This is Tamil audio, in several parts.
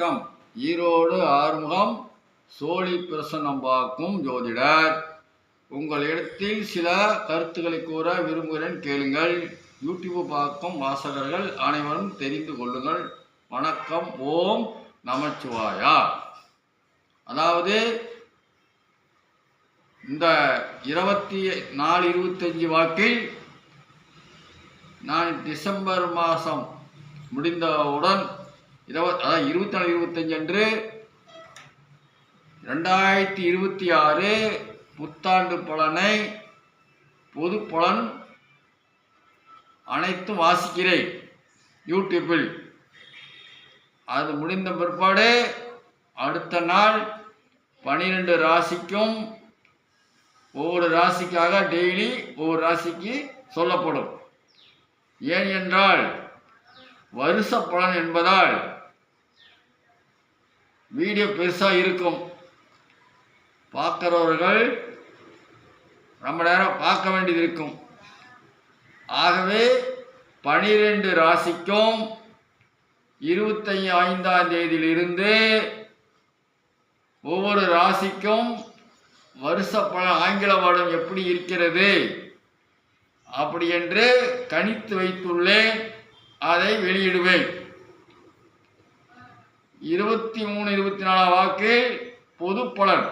வணக்கம். ஈரோடு ஆறுமுகம் சோழி பிரசன்னம் பார்க்கும் ஜோதிடர். உங்கள் இடத்தில் சில கருத்துக்களை கூற விரும்புகிறேன் கேளுங்கள். யூடியூப் பார்க்கும் வாசகர்கள் அனைவரும் தெரிந்து கொள்ளுங்கள். வணக்கம். ஓம் நமச்சிவாயா. அதாவது இந்த இருபத்தி நாலு இருபத்தஞ்சி வாக்கில் நான் டிசம்பர் மாதம் முடிந்தவுடன் இருபத் அதாவது இருபத்தி நாலு இருபத்தஞ்சு அன்று ரெண்டாயிரத்தி இருபத்தி ஆறு புத்தாண்டு பலனை பொது பலன் அனைத்தும் வாசிக்கிறேன் யூடியூப்பில். அது முடிந்த பிற்பாடு அடுத்த நாள் பன்னிரெண்டு ராசிக்கும் ஒவ்வொரு ராசிக்காக டெய்லி ஒவ்வொரு ராசிக்கு சொல்லப்படும். ஏன் என்றால் வருஷ பலன் என்பதால் வீடியோ பெருசாக இருக்கும். பார்க்குறவர்கள் ரொம்ப நேரம் பார்க்க வேண்டியது இருக்கும். ஆகவே பனிரெண்டு ராசிக்கும் இருபத்தைந்து ஐந்தாம் தேதியிலிருந்து ஒவ்வொரு ராசிக்கும் வருஷ பலன் ஆங்கில வருடம் எப்படி இருக்கிறது? அப்படி என்று கணித்து வைத்துள்ளேன். அதை வெளியிடுவேன். இருபத்தி மூணு இருபத்தி நாலாம் வாக்கு பொது பலன்.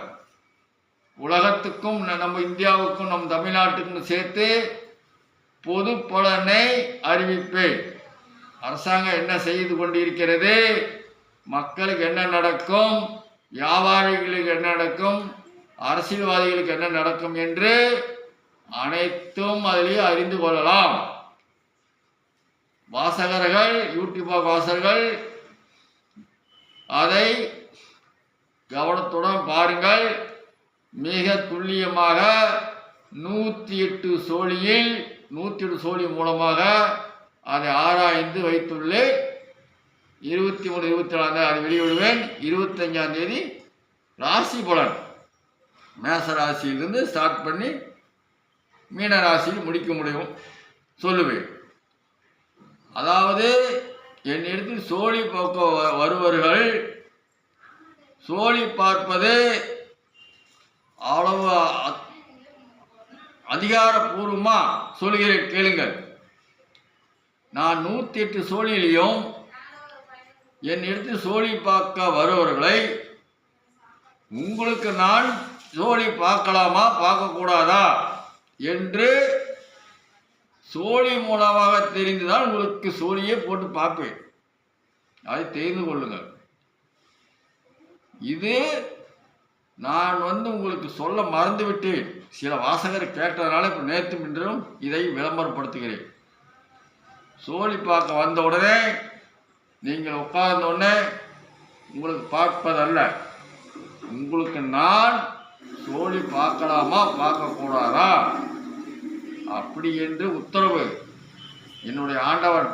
உலகத்துக்கும் ந- நம்ம இந்தியாவுக்கும் நம் தமிழ்நாட்டுக்கும் சேர்த்து பொது பலனை அறிவிப்பேன். அரசாங்கம் என்ன செய்து கொண்டிருக்கிறது? மக்களுக்கு என்ன நடக்கும்? வியாபாரிகளுக்கு என்ன நடக்கும்? அரசியல்வாதிகளுக்கு என்ன நடக்கும் என்று அனைத்தும் அதிலே அறிந்து கொள்ளலாம். வாசகர்கள் யூடியூப் வாசகர்கள் அதை கவனத்துடன் பாருங்கள். மிக துல்லியமாக நூற்றி எட்டு சோழியில் நூற்றி எட்டு சோழி மூலமாக அதை ஆராய்ந்து வைத்துள்ளேன் இருபத்தி மூணு இருபத்தி நாலாம் அதை வெளியிடுவேன். இருபத்தஞ்சாம் தேதி ராசி பலன். மேச ராசியிலிருந்து ஸ்டார்ட் பண்ணி மீன ராசியில் முடிக்க முடியும். சொல்லுவேன். அதாவது என்னிடத்தில் சோழி போக்க வ- வருவர்கள் சோழி பார்ப்பது அவ்வளவு அதிகாரபூர்வமாக சொல்கிறேன் கேளுங்கள். நான் நூற்றி எட்டு சோழியிலையும் என் சோழி பார்க்க வருபவர்களை உங்களுக்கு நான் சோழி பார்க்கலாமா பார்க்கக்கூடாதா என்று சோழி மூலமாக தெரிந்துதான் உங்களுக்கு சோழியே போட்டு பார்ப்பேன். அதை தெரிந்து கொள்ளுங்கள். இது நான் வந்து உங்களுக்கு சொல்ல மறந்துவிட்டேன். சில வாசகர் கேட்டதனால இப்போ நேற்று இன்றும் இதை விளம்பரப்படுத்துகிறேன். சோழி பார்க்க வந்த உடனே நீங்கள் உட்கார்ந்த உடனே உங்களுக்கு பார்ப்பதல்ல. உங்களுக்கு நான் சோழி பார்க்கலாமா பார்க்கக்கூடாதா? அப்படி என்று உத்தரவு. என்னுடைய ஆண்டவன்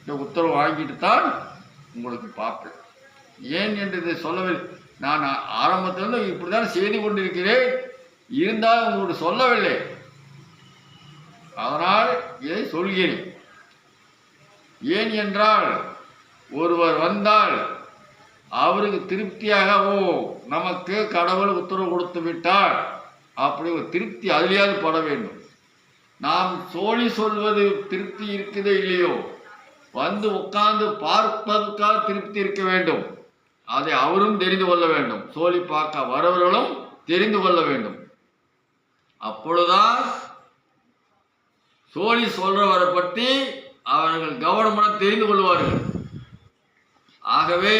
இந்த உத்தரவு வாங்கிட்டு தான் உங்களுக்கு பார்ப்பேன் ஏன் என்று இதை சொல்லவில்லை நான் ஆரம்பத்திலிருந்து இப்படி தான் செய்து கொண்டிருக்கிறேன். இருந்தாலும் உங்களுக்கு சொல்லவில்லை. அதனால் இதை சொல்கிறேன். ஏன் என்றால் ஒருவர் வந்தால் அவருக்கு திருப்தியாக ஓ நமக்கு கடவுள் உத்தரவு கொடுத்து விட்டார் அப்படி ஒரு திருப்தி அதிலேயாவது பட வேண்டும். நாம் சோழி சொல்வது திருப்தி இருக்குதோ இல்லையோ? வந்து உட்கார்ந்து பார்ப்பதற்காக திருப்தி இருக்க வேண்டும். அதை அவரும் தெரிந்து கொள்ள வேண்டும். சோழி பார்க்க வரவர்களும் தெரிந்து கொள்ள வேண்டும். அப்பொழுதுதான் சோழி சொல்றவரை பற்றி அவர்கள் கவனமாக தெரிந்து கொள்வார்கள். ஆகவே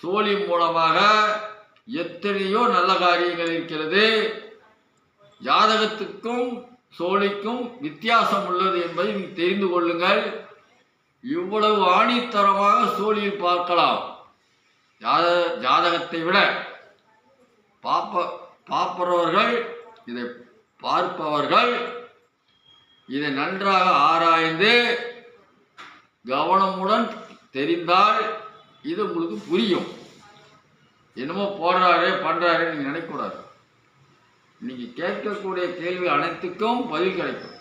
சோழி மூலமாக எத்தனையோ நல்ல காரியங்கள் இருக்கிறது. ஜாதகத்துக்கும் சோழிக்கும் வித்தியாசம் உள்ளது என்பதை நீங்கள் தெரிந்து கொள்ளுங்கள். இவ்வளவு ஆணித்தரமாக சோழியில் பார்க்கலாம். ஜாத ஜாதகத்தை விட பாப்ப பார்ப்பவர்கள் இதை பார்ப்பவர்கள் இதை நன்றாக ஆராய்ந்து கவனமுடன் தெரிந்தால் இது உங்களுக்கு புரியும். என்னமோ போடுறாரு பண்ணுறாரு நீங்கள் நினைக்கக்கூடாது. நீங்கள் கேட்கக்கூடிய கேள்வி அனைத்துக்கும் பதில் கிடைக்கும்.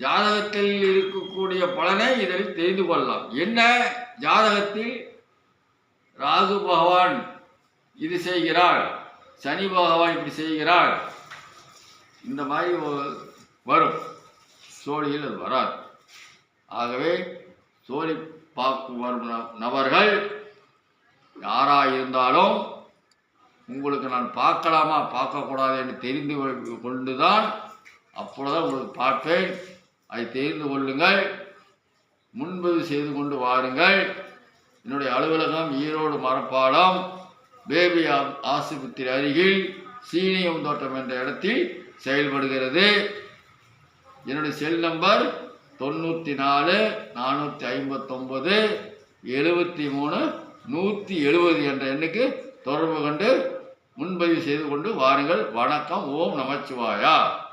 ஜாதகத்தில் இருக்கக்கூடிய பலனை இதில் தெரிந்து கொள்ளலாம். என்ன? ஜாதகத்தில் ராகு பகவான் இது செய்கிறார். சனி பகவான் இப்படி செய்கிறார். இந்த மாதிரி வரும். சோழியில் அது வராது. ஆகவே சோழி பார்க்கும் வரும் ந- நபர்கள் யாராக இருந்தாலும் உங்களுக்கு நான் பார்க்கலாமா? பார்க்கக்கூடாது என்று தெரிந்து கொண்டுதான் அப்பொழுதுதான் உங்களுக்கு பார்ப்பேன். அதை தெரிந்து கொள்ளுங்கள். முன்பதிவு செய்து கொண்டு வாருங்கள். என்னுடைய அலுவலகம் ஈரோடு மரப்பாலம் பேபி ஆ- ஆஸ்பத்திரி அருகில் சீனியம் தோட்டம் என்ற இடத்தில் செயல்படுகிறது. என்னுடைய செல் நம்பர் தொண்ணூற்றி நாலு நானூற்றி ஐம்பத்தொம்பது எழுபத்தி மூணு நூற்றி எழுபது என்ற எண்ணுக்கு தொடர்பு கொண்டு முன்பதிவு செய்து கொண்டு வாருங்கள். வணக்கம். ஓம் நமச்சிவாயா.